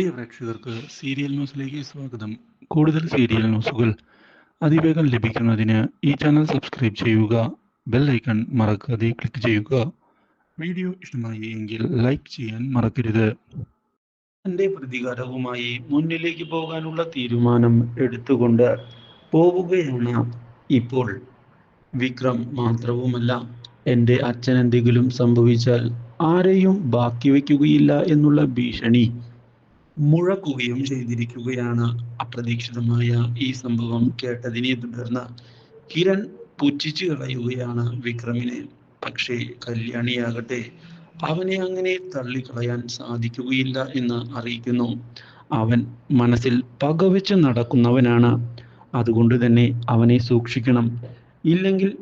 പ്രിയ പ്രേക്ഷകർക്ക് സീരിയൽ ന്യൂസിലേക്ക് സ്വാഗതം. കൂടുതൽ സീരിയൽ ന്യൂസുകൾ അതിവേഗം ലഭിക്കുന്നതിന് ഈ ചാനൽ സബ്സ്ക്രൈബ് ചെയ്യുക ബെൽ ഐക്കൺ മറക്കാതെ ക്ലിക്ക് ചെയ്യുക. വീഡിയോ ഇഷ്ടമായി എങ്കിൽ ലൈക്ക് ചെയ്യാൻ മറക്കരുത്. തന്റെ പ്രതികാരവുമായി മുന്നിലേക്ക് പോകാനുള്ള തീരുമാനം എടുത്തുകൊണ്ട് പോവുകയാണ് ഇപ്പോൾ. വിക്രം മാത്രവുമല്ല എന്റെ അച്ഛൻ എന്തെങ്കിലും സംഭവിച്ചാൽ ആരെയും ബാക്കി വയ്ക്കുകയില്ല എന്നുള്ള ഭീഷണി മുഴക്കുകയും ചെയ്തിരിക്കുകയാണ് അപ്രതീക്ഷിതമായ ഈ സംഭവം കേട്ടതിനെ തുടർന്ന് കിരൺ പുച്ഛിച്ചു കളയുകയാണ് വിക്രമിനെ. പക്ഷേ കല്യാണിയാകട്ടെ അവനെ അങ്ങനെ തള്ളിക്കളയാൻ സാധിക്കുകയില്ല എന്ന് അറിയിക്കുന്നു. അവൻ മനസ്സിൽ പകവെച്ച് നടക്കുന്നവനാണ്. അതുകൊണ്ട് തന്നെ അവനെ സൂക്ഷിക്കണം. ഇല്ലെങ്കിൽ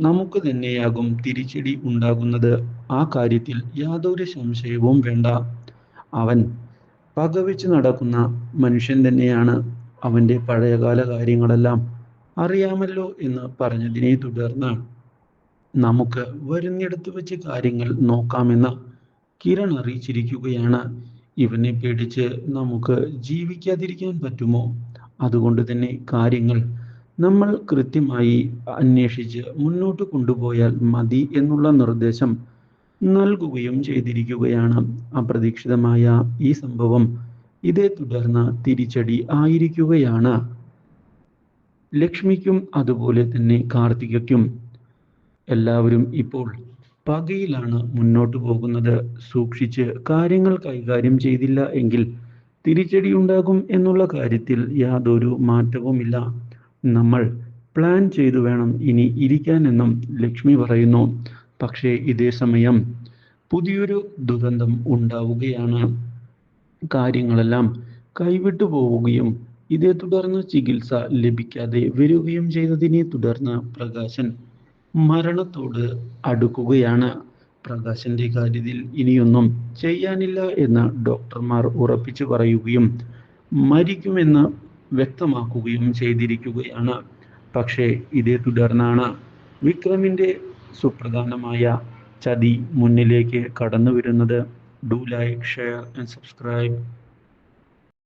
നമുക്ക് തന്നെയാകും തിരിച്ചടി ഉണ്ടാകുന്നത്. ആ കാര്യത്തിൽ യാതൊരു സംശയവും വേണ്ട. അവൻ പകവെച്ച് നടക്കുന്ന മനുഷ്യൻ തന്നെയാണ് അവന്റെ പഴയകാല കാര്യങ്ങളെല്ലാം അറിയാമല്ലോ എന്ന് പറഞ്ഞതിനെ തുടർന്ന് നമുക്ക് വരുന്നിടത്ത് വെച്ച് കാര്യങ്ങൾ നോക്കാമെന്ന് കിരൺ അറിയിച്ചിരിക്കുകയാണ്. ഇവനെ പേടിച്ച് നമുക്ക് ജീവിക്കാതിരിക്കാൻ പറ്റുമോ? അതുകൊണ്ട് തന്നെ കാര്യങ്ങൾ നമ്മൾ കൃത്യമായി അന്വേഷിച്ച് മുന്നോട്ട് കൊണ്ടുപോയാൽ മതി എന്നുള്ള നിർദ്ദേശം നൽകുകയും ചെയ്തിരിക്കുകയാണ് അപ്രതീക്ഷിതമായ ഈ സംഭവം. ഇതേ തുടർന്ന് തിരിച്ചടി ആയിരിക്കുകയാണ്. ലക്ഷ്മിക്കും അതുപോലെ തന്നെ കാർത്തികയ്ക്കും. എല്ലാവരും ഇപ്പോൾ പകയിലാണ് മുന്നോട്ട് പോകുന്നത്. സൂക്ഷിച്ച് കാര്യങ്ങൾ കൈകാര്യം ചെയ്തില്ല എങ്കിൽ തിരിച്ചടി ഉണ്ടാകും എന്നുള്ള കാര്യത്തിൽ യാതൊരു മാറ്റവുമില്ല. നമ്മൾ പ്ലാൻ ചെയ്തു വേണം ഇനി ഇരിക്കാനെന്നും ലക്ഷ്മി പറയുന്നു. പക്ഷേ ഇതേ സമയം പുതിയൊരു ദുരന്തം ഉണ്ടാവുകയാണ്. കാര്യങ്ങളെല്ലാം കൈവിട്ടു പോവുകയും ഇതേ തുടർന്ന് ചികിത്സ ലഭിക്കാതെ വരികയും ചെയ്തതിനെ തുടർന്ന് പ്രകാശൻ മരണത്തോട് അടുക്കുകയാണ്. പ്രകാശന്റെ കാര്യത്തിൽ ഇനിയൊന്നും ചെയ്യാനില്ല എന്ന് ഡോക്ടർമാർ ഉറപ്പിച്ചു പറയുകയും മരിക്കുമെന്ന് വ്യക്തമാക്കുകയും ചെയ്തിരിക്കുകയാണ്. പക്ഷേ ഇതേ തുടർന്നാണ് വിക്രമിന്റെ സുപ്രധാനമായ ചതി മുന്നിലേക്ക് കടന്നു വരുന്നത് do like share and subscribe